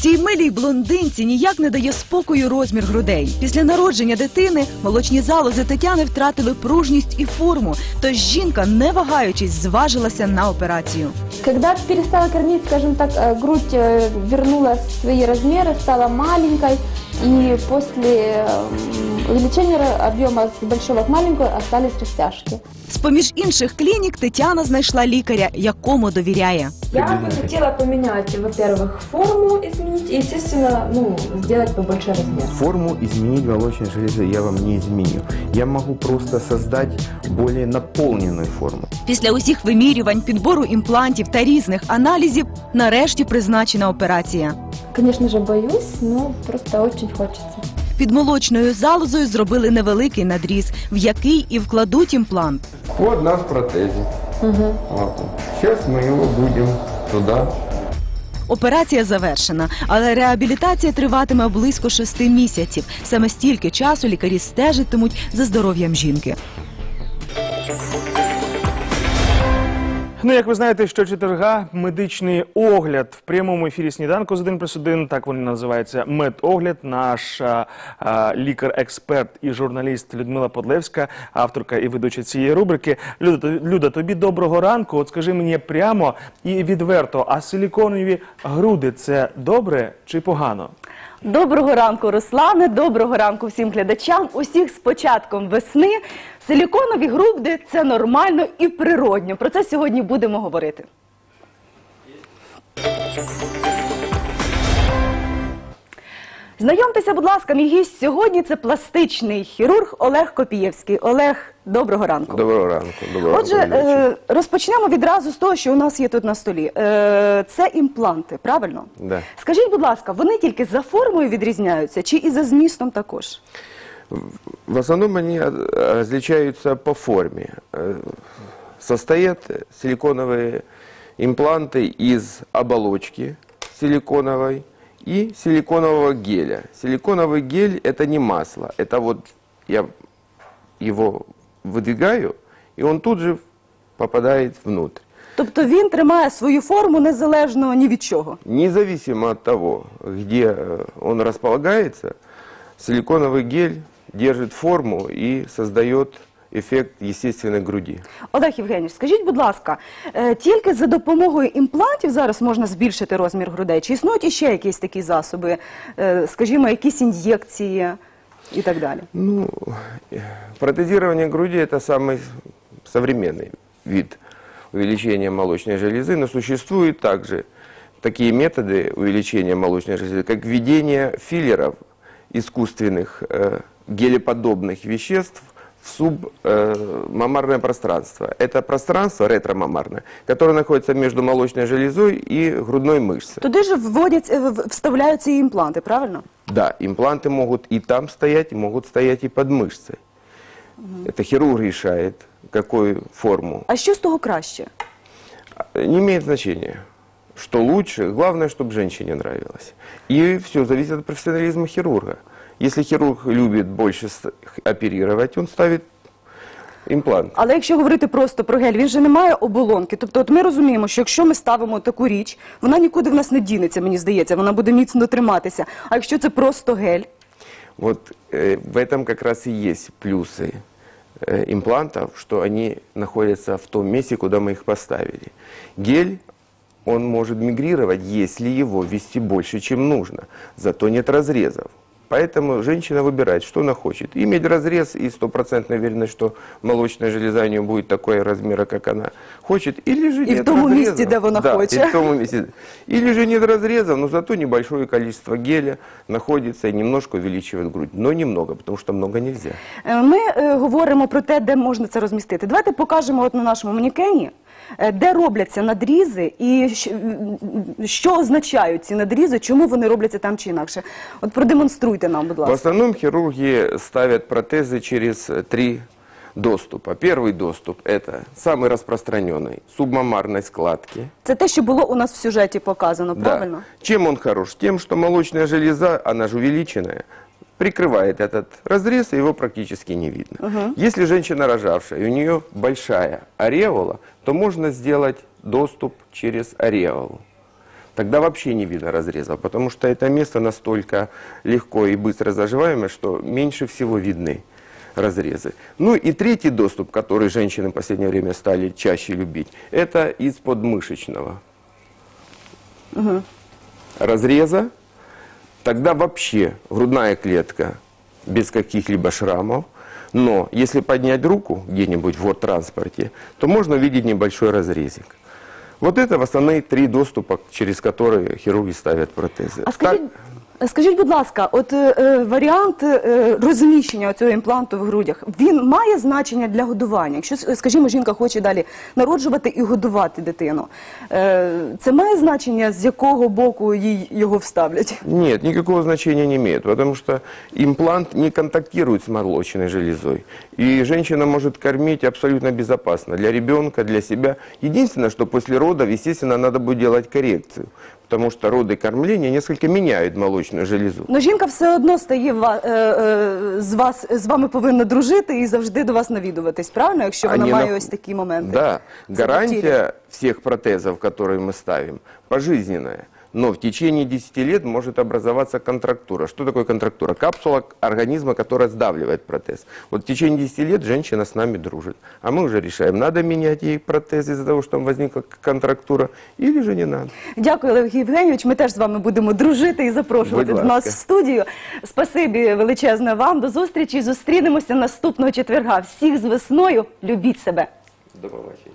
Цій милій блондинці ніяк не дає спокою розмір грудей. Після народження дитини молочні залози Тетяни втратили пружність і форму. Тож жінка, не вагаючись, зважилася на операцію. Когда перестала кормить, скажем так, э, грудь э, вернула свои размеры, стала маленькой, и после м, увеличения ра- объема с большого к маленькую остались растяжки. З-поміж інших клінік Тетяна знайшла лікаря, якому довіряє. Я бы хотела поменять, во-первых, форму изменить и, естественно, ну, сделать побольше размер. Форму изменить молочной железы я вам не изменю. Я могу просто создать более наполненную форму. Після усіх вимірювань, підбору імплантів та різних аналізів, нарешті призначена операція. Конечно же, боюсь, но просто очень хочется. Під молочною залозою зробили невеликий надріз, в який і вкладуть імплант. Вот наш протезик. Вот он. Сейчас мы его будем туда. Операція завершена, але реабілітація триватиме близько шести місяців. Саме стільки часу лікарі стежитимуть за здоров'ям жінки. Ну, як ви знаєте, що четверга медичний огляд в прямому ефірі сніданку з 1 плюс 1, так він називається медогляд. Наша а, лікар-експерт і журналіст Людмила Подлевська, авторка і ведуча цієї рубрики. Люда, Люда, тобі доброго ранку. От скажи мені прямо і відверто, а силіконові груди це добре чи погано? Доброго ранку, Руслане. Доброго ранку всім глядачам. Усіх з початком весни. Силіконові груди це нормально і природньо. Про це сьогодні будемо говорити. Знайомтеся, будь ласка, мій гість сьогодні це пластичний хірург Олег Копієвський. Олег, доброго ранку. Доброго ранку. Доброго Отже, ранку, ведучий. е, розпочнемо відразу з того, що у нас є тут на столі. Е, Це імпланти, правильно? Да. Скажіть, будь ласка, вони тільки за формою відрізняються чи і за змістом також? В основном они э, различаются по форме. Э, Состоят силиконовые импланты из оболочки силиконовой и силиконового геля. Силиконовый гель – это не масло, это вот я его выдвигаю, и он тут же попадает внутрь. Тобто він тримає свою форму незалежно ні від чого. Независимо от того, где э, он располагается, силиконовый гель держит форму и создает эффект естественной груди. Олег Євгенійович, скажіть, будь ласка, е, тільки за допомогою імплантів зараз можна збільшити розмір грудей? Чи існують іще якісь такі засоби, е, скажімо, якісь ін'єкції і так далі? Ну, э, протезирование груди – это самый современный вид увеличения молочной железы, но существуют также такие методы увеличения молочной железы, как введение филлеров искусственных э, гелеподобных веществ в субмамарное пространство. Это пространство ретромамарное, которое находится между молочной железой и грудной мышцей. Туди ж вводять, е, в- вставляють ці імпланти, правильно? Да, импланты могут и там стоять, и могут стоять и под мышцей. Это хирург решает, какую форму. А що з того краще? Не имеет значения, что лучше. Главное, чтобы женщине нравилось. И все зависит от профессионализма хирурга. Если хирург любит больше с- оперировать, он ставит имплант. Але якщо говорити просто про гель, він же не має оболонки. Тобто, от ми розуміємо, що якщо ми ставимо таку річ, вона нікуди в нас не дінеться, мені здається, вона буде міцно триматися. А якщо це просто гель, Вот э, в этом как раз и есть плюсы э, имплантов, что они находятся в том месте, куда мы их поставили. Гель, он может мигрировать, если его ввести больше, чем нужно. Зато нет разрезов. Поэтому женщина выбирает, что она хочет. Иметь разрез и стопроцентная уверенность, что молочная железа у нее будет такой размера, как она хочет. Или же И в нет том разрезов. месте, где она да, хочет. и в том месте. Или же нет разрезов, но зато небольшое количество геля находится и немножко увеличивает грудь. Но немного, потому что много нельзя. Е, Ми е, говоримо про те, де можна це розмістити. Давайте покажемо от на нашому манікені, де робляться надрізи і що, м, що означають ці надрізи, чому вони робляться там чи інакше. От продемонструйте нам, будь В ласка. основном хирурги ставят протезы через э, три доступа. Первый доступ – это самый распространенный – субмамарной складки. Це те, що було у нас в сюжеті показано, Да. правильно? Чем он хорош? Тем, что молочная железа, она же увеличенная, Прикрывает этот разрез, и его практически не видно. Если женщина рожавшая, и у нее большая ареола, то можно сделать доступ через ареолу. Тогда вообще не видно разреза, потому что это место настолько легко и быстро заживаемое, что меньше всего видны разрезы. Ну и третий доступ, который женщины в последнее время стали чаще любить, это из подмышечного разреза. Тогда вообще грудная клетка без каких-либо шрамов. Но если поднять руку где-нибудь в транспорте, то можно увидеть небольшой разрезик. Вот это основные три доступа, через которые хирурги ставят протезы. А скажіть, Так- скажіть, будь ласка, от е, е, варіант е, розміщення цього імпланту в грудях, він має значення для годування? Якщо, скажімо, жінка хоче далі народжувати і годувати дитину, це має значення, з якого боку їй його вставлять? Нет, никакого значения не имеет, потому что имплант не контактирует с молочной железой. И женщина может кормить абсолютно безопасно для ребенка, для себя. Единственное, что после родов, естественно, надо будет делать коррекцию, потому что роды кормления несколько меняют молочную железу. Ну, жінка все одно стає ва- е, е, з вас з вами повинна дружити і завжди до вас навідуватись, правильно? Якщо вона Они має нах- ось такі моменти. Да, Це гарантия всех протезов, которые мы ставим, пожизненная. Но в течение 10 лет может образоваться контрактура. Что такое контрактура? Капсула организма, которая сдавливает протез. Вот в течение 10 лет женщина с нами дружит. А мы уже решаем, надо менять ей протез из-за того, что там возникла контрактура, или же не надо. Дякую, Олег Євгенійович. Ми теж з вами будемо дружити і запрошувати до нас в студію. Спасибі величезне вам. До зустрічі. Зустрінемося наступного четверга. Всіх з весною. Любіть себе. До побачення.